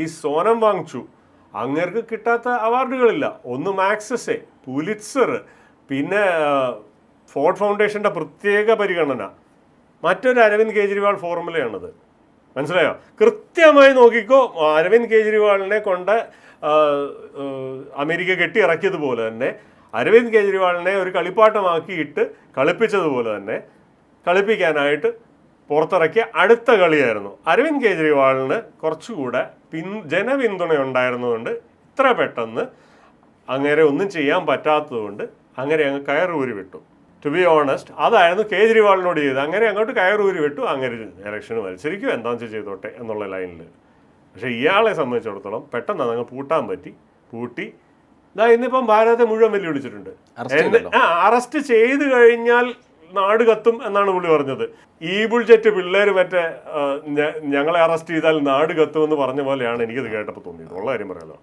ഈ സോനം വാങ്ങിച്ചു. അങ്ങേർക്ക് കിട്ടാത്ത അവാർഡുകളില്ല. ഒന്ന് മാക്സസെ പുലിറ്റ്സർ പിന്നെ ഫോർഡ് ഫൗണ്ടേഷന്റെ പ്രത്യേക പരിഗണന. മറ്റൊരു അരവിന്ദ് കേജ്രിവാൾ ഫോർമുലയാണത്. മനസ്സിലായോ? കൃത്യമായി നോക്കിക്കോ അരവിന്ദ് കേജ്രിവാളിനെ കൊണ്ട് അമേരിക്ക കെട്ടിയിറക്കിയതുപോലെ തന്നെ അരവിന്ദ് കേജ്രിവാളിനെ ഒരു കളിപ്പാട്ടമാക്കിയിട്ട് കളിപ്പിച്ചതുപോലെ തന്നെ കളിപ്പിക്കാനായിട്ട് പുറത്തിറക്കിയ അടുത്ത കളിയായിരുന്നു. അരവിന്ദ് കെജ്രിവാളിന് കുറച്ചുകൂടെ പിൻ ജനപിന്തുണ ഉണ്ടായിരുന്നതുകൊണ്ട് ഇത്ര പെട്ടെന്ന് അങ്ങനെ ഒന്നും ചെയ്യാൻ പറ്റാത്തതുകൊണ്ട് അങ്ങനെ അങ്ങ് കയറൂരി വിട്ടു. ടു ബി ഓണസ്റ്റ് അതായിരുന്നു കേജ്രിവാളിനോട് ചെയ്തത്. അങ്ങനെ അങ്ങോട്ട് കയറൂരി വിട്ടു. അങ്ങനെ ഇലക്ഷന് മത്സരിക്കും. എന്താണെന്ന് വെച്ചാൽ ചെയ്തോട്ടെ എന്നുള്ള ലൈനിൽ പക്ഷേ ഇയാളെ സംബന്ധിച്ചിടത്തോളം പെട്ടെന്ന് അതങ്ങ് പൂട്ടാൻ പറ്റി. പൂട്ടി. ഇതാ ഇന്നിപ്പം ഭാരതത്തെ മുഴുവൻ വെല്ലുവിളിച്ചിട്ടുണ്ട്. ആ അറസ്റ്റ് ചെയ്ത് കഴിഞ്ഞാൽ നാട് കത്തും എന്നാണ് പുള്ളി പറഞ്ഞത്. ഈ ബുൾജെറ്റ് പിള്ളേർ മറ്റേ ഞങ്ങളെ അറസ്റ്റ് ചെയ്താൽ നാട് കത്തും എന്ന് പറഞ്ഞ പോലെയാണ് എനിക്കത് കേട്ടപ്പോൾ തോന്നിയത്. ഉള്ള കാര്യം പറയാലോ.